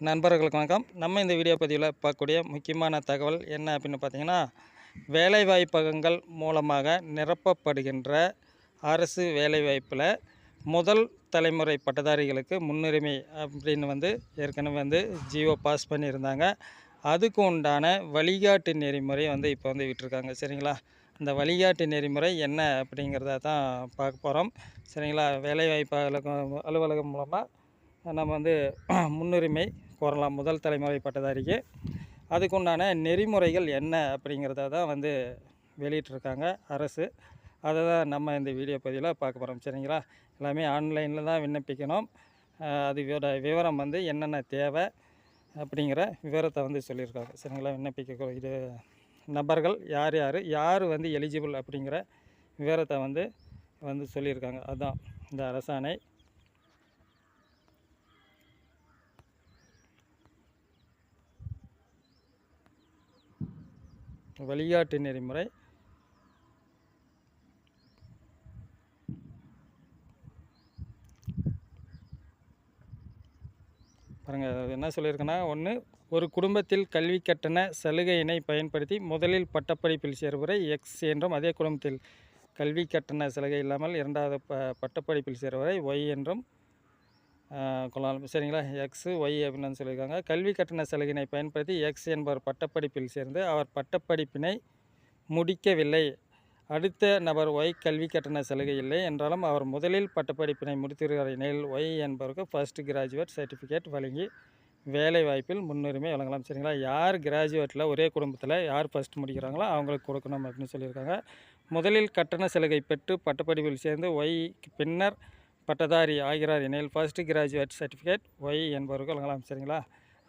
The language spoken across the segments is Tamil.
நண்பர்களுக்கு வணக்கம். நம்ம இந்த வீடியோ பதிவில் பார்க்கக்கூடிய முக்கியமான தகவல் என்ன அப்படின்னு பார்த்தீங்கன்னா வேலைவாய்ப்பகங்கள் மூலமாக நிரப்பப்படுகின்ற அரசு வேலைவாய்ப்பில் முதல் தலைமுறை பட்டதாரிகளுக்கு முன்னுரிமை அப்படின்னு வந்து ஏற்கனவே வந்து ஜியோ பாஸ் பண்ணியிருந்தாங்க. அதுக்கு உண்டான வழிகாட்டு நெறிமுறை வந்து இப்போ வந்து விட்டுருக்காங்க. சரிங்களா? அந்த வழிகாட்டு நெறிமுறை என்ன அப்படிங்கிறத தான் பார்க்க போகிறோம் சரிங்களா? வேலைவாய்ப்பு அலுவலகம் அலுவலகம் மூலமாக நம்ம வந்து முன்னுரிமை கோரலாம். முதல் தலைமுறை பட்டதாரிக்கு. அதுக்குண்டான நெறிமுறைகள் என்ன அப்படிங்கிறத தான் வந்து வெளியிட்டிருக்காங்க அரசு. அதை தான் நம்ம இந்த வீடியோ பதிவில் பார்க்க போகிறோம் சரிங்களா? எல்லாமே ஆன்லைனில் தான் விண்ணப்பிக்கணும். அஹ் அது விவரம் வந்து என்னென்ன தேவை அப்படிங்கிற விவரத்தை வந்து சொல்லியிருக்காங்க. சரிங்களா? விண்ணப்பிக்க இது நபர்கள் யார் யார் யார் வந்து எலிஜிபிள் அப்படிங்கிற விவரத்தை வந்து வந்து சொல்லியிருக்காங்க. அதுதான் இந்த அரசாணை. வழிகாட்டு நெறிமுறை. பாருங்கள் அது என்ன சொல்லியிருக்கேன்னா ஒன்று ஒரு குடும்பத்தில் கல்வி கட்டண சலுகையினை பயன்படுத்தி முதலில் பட்டப்படிப்பில் சேர்வரை எக்ஸ் என்றும் அதே குடும்பத்தில் கல்வி கட்டண சலுகை இல்லாமல் இரண்டாவது ப பட்டப்படிப்பில் சேர்வரை ஒய் என்றும் கொள்ளலாம். சரிங்களா? எக்ஸு ஒய் அப்படின்னு சொல்லியிருக்காங்க. கல்வி கட்டண சலுகையினை பயன்படுத்தி எக்ஸ் என்பவர் பட்டப்படிப்பில் சேர்ந்து அவர் பட்டப்படிப்பினை முடிக்கவில்லை. அடுத்த நபர் ஒய் கல்வி கட்டண சலுகை இல்லை என்றாலும் அவர் முதலில் பட்டப்படிப்பினை முடித்திருக்கிற எனில் ஒய் என்பவருக்கு ஃபர்ஸ்ட் கிராஜுவேட் சர்டிஃபிகேட் வழங்கி வேலை வாய்ப்பில் முன்னுரிமை வழங்கலாம். சரிங்களா? யார் கிராஜுவேட்டில் ஒரே குடும்பத்தில் யார் ஃபஸ்ட் முடிக்கிறாங்களோ அவங்களுக்கு கொடுக்கணும் அப்படின்னு சொல்லியிருக்காங்க. முதலில் கட்டண சலுகை பெற்று பட்டப்படிப்பில் சேர்ந்து ஒய்க்கு பின்னர் பட்டதாரி ஆகிறார் எனில் ஃபஸ்ட்டு கிராஜுவேட் சர்டிஃபிகேட் ஒய் என்பவர்கள் வழங்கலாம். சரிங்களா?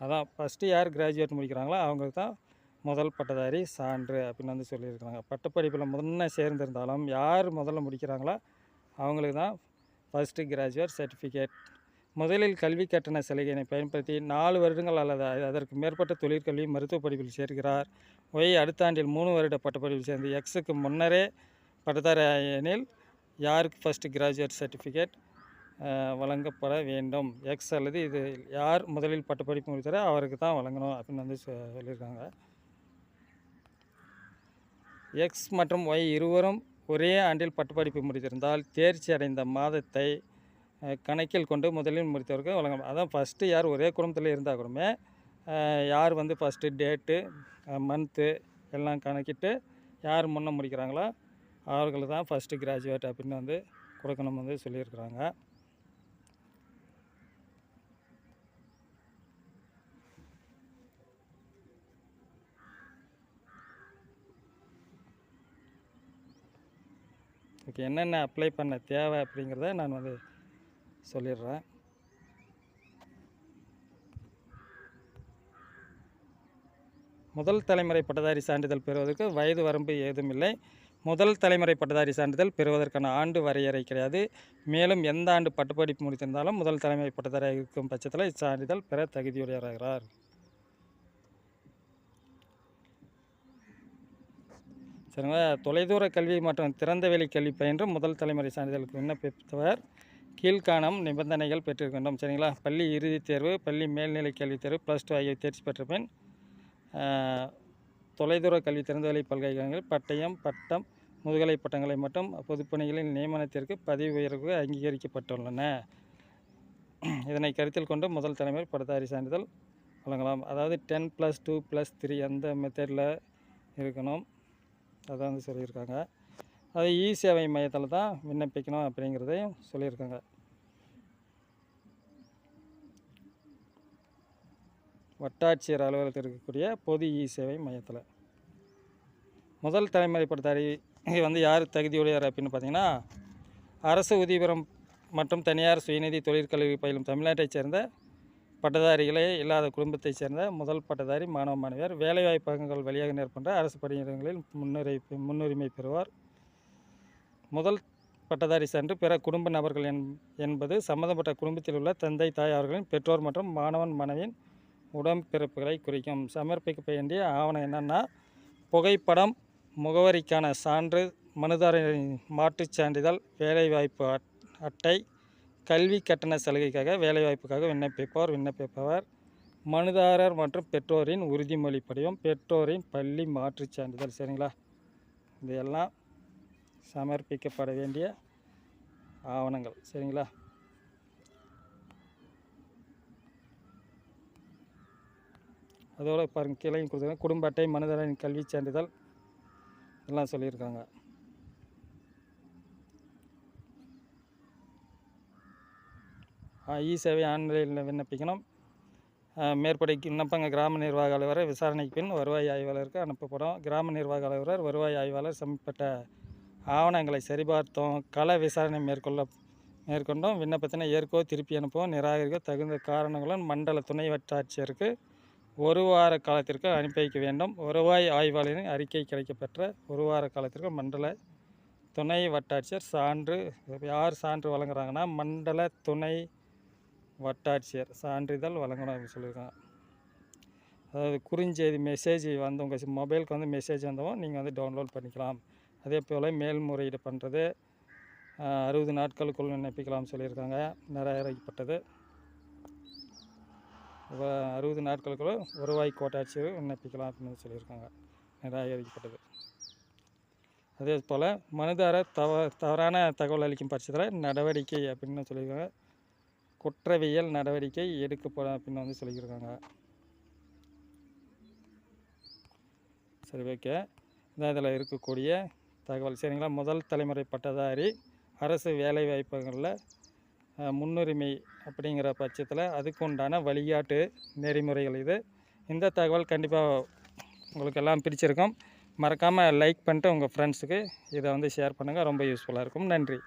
அதான் ஃபஸ்ட்டு யார் கிராஜுவேட் முடிக்கிறாங்களோ அவங்களுக்கு தான் முதல் பட்டதாரி சான்று அப்படின்னு வந்து சொல்லியிருக்காங்க பட்டப்படிப்பில் முன்ன சேர்ந்திருந்தாலும் யார் முதல்ல முடிக்கிறாங்களோ அவங்களுக்கு தான் ஃபஸ்ட்டு கிராஜுவேட் சர்டிஃபிகேட் முதலில் கல்வி கட்டண சலுகையினை பயன்படுத்தி நாலு வருடங்கள் அல்லது அதற்கு மேற்பட்ட தொழிற்கல்வி மருத்துவ படிப்பில் சேர்க்கிறார். ஒய் அடுத்த ஆண்டில் மூணு வருட பட்டப்படிப்பில் சேர்ந்து எக்ஸுக்கு முன்னரே பட்டதாரி எனில் யாருக்கு ஃபஸ்ட்டு கிராஜுவேட் சர்டிஃபிகேட் வழங்கப்பட வேண்டும்? எக்ஸ் அல்லது இது யார் முதலில் பட்டப்படிப்பு முடித்தாரோ அவருக்கு தான் வழங்கணும் அப்படின்னு வந்து சொல்லியிருக்காங்க. எக்ஸ் மற்றும் ஒய் இருவரும் ஒரே ஆண்டில் பட்டப்படிப்பு முடித்திருந்தால் தேர்ச்சி அடைந்த மாதத்தை கணக்கில் கொண்டு முதலில் முடித்தவருக்கு வழங்கணும் அதான் ஃபஸ்ட்டு யார் ஒரே குடும்பத்தில் இருந்தால் கூடமே யார் வந்து ஃபஸ்ட்டு டேட்டு மந்த்து எல்லாம் கணக்கிட்டு யார் முன்ன முடிக்கிறாங்களோ அவர்கள் தான் ஃபஸ்ட்டு கிராஜுவேட் அப்படின்னு வந்து கொடுக்கணும் வந்து சொல்லியிருக்கிறாங்க. ஓகே என்னென்ன அப்ளை பண்ண தேவை அப்படிங்கிறத நான் வந்து சொல்லிடுறேன். முதல் தலைமுறை பட்டதாரி சான்றிதழ் பெறுவதற்கு வயது வரம்பு ஏதும் இல்லை முதல் தலைமுறை பட்டதாரி சான்றிதழ் பெறுவதற்கான ஆண்டு வரையறை கிடையாது. மேலும் எந்த ஆண்டு பட்டப்படிப்பு முடித்திருந்தாலும் முதல் தலைமுறை பட்டதாரியாக இருக்கும் பட்சத்தில் இச்சான்றிதழ் பெற தகுதியுடையவராகிறார். சரிங்களா? தொலைதூர கல்வி மற்றும் திறந்தவெளி கல்வி பயின்று முதல் தலைமுறை சான்றிதழுக்கு விண்ணப்பித்தவர். கீழ்காணும் நிபந்தனைகள் பெற்றிருக்கின்றோம் சரிங்களா? பள்ளி இறுதித் தேர்வு பள்ளி மேல்நிலை கல்வித் தேர்வு ப்ளஸ் டூ ஆகியவை தேர்ச்சி பெற்ற பின் தொலைதூர கல்வி திறந்தவெளி பல்கலைக்கழகங்கள் பட்டயம் பட்டம் முதுகலை பட்டங்களை மட்டும் பொதுப்பணிகளின் நியமனத்திற்கு பதவி உயர்வு அங்கீகரிக்கப்பட்டுள்ளன. இதனை கருத்தில் கொண்டு முதல் தலைமையில் பட்டதாரி சான்றிதழ் வழங்கலாம். அதாவது ten plus two plus three அந்த மெத்தடில் இருக்கணும். அதான் வந்து சொல்லியிருக்காங்க. அது இ சேவை மையத்தில் தான் விண்ணப்பிக்கணும் அப்படிங்கிறதையும் சொல்லியிருக்காங்க. வட்டாட்சியர் அலுவலகத்தில் இருக்கக்கூடிய பொது இ சேவை மையத்தில். முதல் தலைமுறை பட்டதாரி வந்து யார் தகுதியுடையார் அப்படின்னு பார்த்தீங்கன்னா அரசு உதவிபெறும் மற்றும் தனியார் சுயநிதி தொழிற்கல்வி பயிலும் தமிழ்நாட்டைச் சேர்ந்த பட்டதாரிகளே இல்லாத குடும்பத்தைச் சேர்ந்த முதல் பட்டதாரி மாணவ மாணவியர். வேலைவாய்ப்பகங்கள் வழியாக நேர்கொண்ட அரசு பணியிடங்களில் முன்னுரை முன்னுரிமை பெறுவார். முதல் பட்டதாரி சென்று பிற குடும்ப நபர்கள் என் என்பது சம்பந்தப்பட்ட குடும்பத்தில் உள்ள தந்தை தாய் அவர்களின் பெற்றோர் மற்றும் மாணவன் மனைவியின் உடன்பிறப்புகளை குறிக்கும். சமர்ப்பிக்க வேண்டிய ஆவணம் என்னென்னா புகைப்படம் முகவரிக்கான சான்று மனுதாரரின் மாற்றுச் சான்றிதழ் வேலைவாய்ப்பு அட்- அட்டை கல்வி கட்டண சலுகைக்காக வேலைவாய்ப்புக்காக விண்ணப்பிப்பவர் விண்ணப்பிப்பவர் மனுதாரர் மற்றும் பெற்றோரின் உறுதிமொழி படிவம் பெற்றோரின் பள்ளி மாற்றுச் சான்றிதழ். சரிங்களா? இதையெல்லாம் சமர்ப்பிக்கப்பட வேண்டிய ஆவணங்கள். சரிங்களா? அதோட பாருங்கள் கிளையும் கொடுத்துருக்காங்க. குடும்ப அட்டை மனுதாரரின் கல்விச் சான்றிதழ் எல்லாம் சொல்லியிருக்காங்க. இ சேவை ஆன்லைனில் விண்ணப்பிக்கணும். மேற்படி விண்ணப்பங்க கிராம நிர்வாக அலுவலர் விசாரணைக்கு பின் வருவாய் ஆய்வாளருக்கு அனுப்பப்படும். கிராம நிர்வாக அலுவலர் வருவாய் ஆய்வாளர் சம்பந்தப்பட்ட ஆவணங்களை சரிபார்த்தோம் கள விசாரணை மேற்கொள்ள மேற்கொண்டோம் விண்ணப்பத்தினை ஏற்கோ திருப்பி அனுப்பவும் நிராகரிக்க தகுந்த காரணங்களும் மண்டல துணை வட்டாட்சியருக்கு ஒரு வார காலத்திற்கு அனுப்பி வைக்க வேண்டும். வருவாய் ஆய்வாளரின் அறிக்கை கிடைக்கப்பெற்ற ஒரு வார காலத்திற்கு மண்டல துணை வட்டாட்சியர் சான்று யார் சான்று வழங்குறாங்கன்னா மண்டல துணை வட்டாட்சியர் சான்றிதழ் வழங்கணும் அப்படின்னு சொல்லியிருக்காங்க. அதாவது குறுஞ்செய்தி மெசேஜ் வந்து உங்கள் மொபைலுக்கு வந்து மெசேஜ் வந்தவும் நீங்கள் வந்து டவுன்லோட் பண்ணிக்கலாம். அதே போல் மேல்முறையீடு பண்ணுறது அறுபது நாட்களுக்குள் விண்ணப்பிக்கலாம்னு சொல்லியிருக்காங்க. நிராகரிக்கப்பட்டது. அறுபது நாட்களுக்குள்ள வருவாய் கோட்டாட்சியர் விண்ணப்பிக்கலாம் அப்படின்னு சொல்லியிருக்காங்க. நிராகரிக்கப்பட்டது. அதே போல் மனுதார தவ தவறான தகவல் அளிக்கும் பட்சத்தில் நடவடிக்கை அப்படின்னு சொல்லியிருக்காங்க. குற்றவியல் நடவடிக்கை எடுக்கப்படும் அப்படின்னு வந்து சொல்லியிருக்காங்க. சரி ஓகே. இதான் இதில் இருக்கக்கூடிய தகவல். சரிங்களா? முதல் தலைமுறை பட்டதாரி அரசு வேலை வாய்ப்புகளில் முன்னுரிமை அப்படிங்கிற பட்சத்தில் அதுக்கு உண்டான வழிகாட்டு நெறிமுறைகள் இது. இந்த தகவல் கண்டிப்பாக உங்களுக்கு எல்லாம் பிடிச்சிருக்கும். மறக்காமல் லைக் பண்ணிட்டு உங்கள் ஃப்ரெண்ட்ஸுக்கு இதை வந்து ஷேர் பண்ணுங்கள் ரொம்ப யூஸ்ஃபுல்லாக இருக்கும். நன்றி.